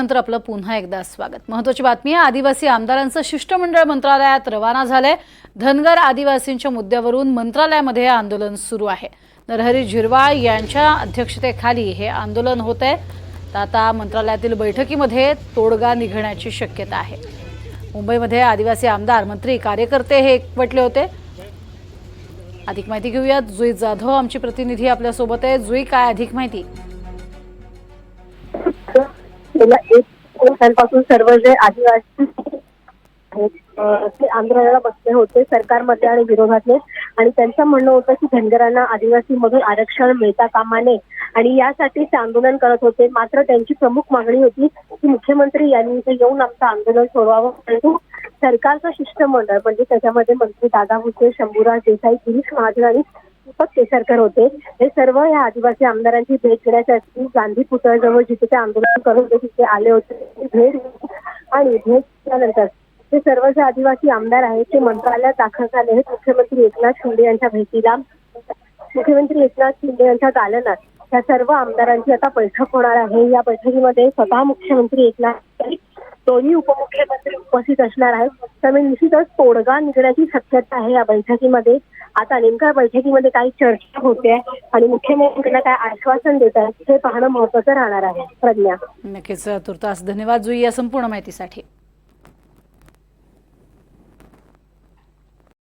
नंतर आपलं पुन्हा एकदा स्वागत. महत्वाची बातमी आहे आदिवासी आमदारांचं शिष्टमंडळ मंत्रालयात रवाना झालंय. धनगर आदिवासींच्या मुद्द्यावरून मंत्रालयामध्ये आंदोलन सुरू आहे. नरहरी झिरवाळ यांच्या अध्यक्षतेखाली हे आंदोलन होत आहे. तर आता मंत्रालयातील बैठकीमध्ये तोडगा निघण्याची शक्यता आहे. मुंबईमध्ये आदिवासी आमदार मंत्री कार्यकर्ते हे एकवटले होते. अधिक माहिती घेऊयात. जुई जाधव आमची प्रतिनिधी आपल्यासोबत आहे. जुई काय अधिक माहिती? गेल्या एक वर्षांपासून सर्व जे आदिवासी ते आंदोलनाला बसले होते सरकारमध्ये आणि विरोधातले. आणि त्यांचं म्हणणं होतं की धनगरांना आदिवासी मधून आरक्षण मिळता कामा नये. आणि यासाठी ते आंदोलन करत होते. मात्र त्यांची प्रमुख मागणी होती की मुख्यमंत्री यांनी इथे येऊन आमचं आंदोलन सोडवावं. परंतु सरकारचं शिष्टमंडळ म्हणजे त्याच्यामध्ये मंत्री दादा भुसे शंभूराज देसाई गिरीश महाजन आणि दीपक केसरकर होते. हे सर्व या आदिवासी आमदारांची भेट घेण्यासाठी गांधी पुतळ्याजवळ जिथे ते आंदोलन करत होते तिथे आले होते. भेट आणि भेट घेतल्यानंतर ते सर्व जे आदिवासी आमदार आहेत ते मंत्रालयात दाखल झाले आहेत. मुख्यमंत्री एकनाथ शिंदे यांच्या भेटीला. मुख्यमंत्री एकनाथ शिंदे यांच्या दालनात या सर्व आमदारांची आता बैठक होणार आहे. या बैठकीमध्ये स्वतः मुख्यमंत्री एकनाथ दोन्ही उपमुख्यमंत्री उपस्थित असणार आहेत. त्यामुळे निश्चितच तोडगा निघण्याची शक्यता आहे या बैठकीमध्ये. आता नेमक्या बैठकीमध्ये काही चर्चा होते आणि मुख्यमंत्र्यांना काय आश्वासन देत आहेत हे पाहणं महत्वाचं राहणार आहे. प्रज्ञा. नक्कीच तुर्तास धन्यवाद जुई या संपूर्ण माहितीसाठी.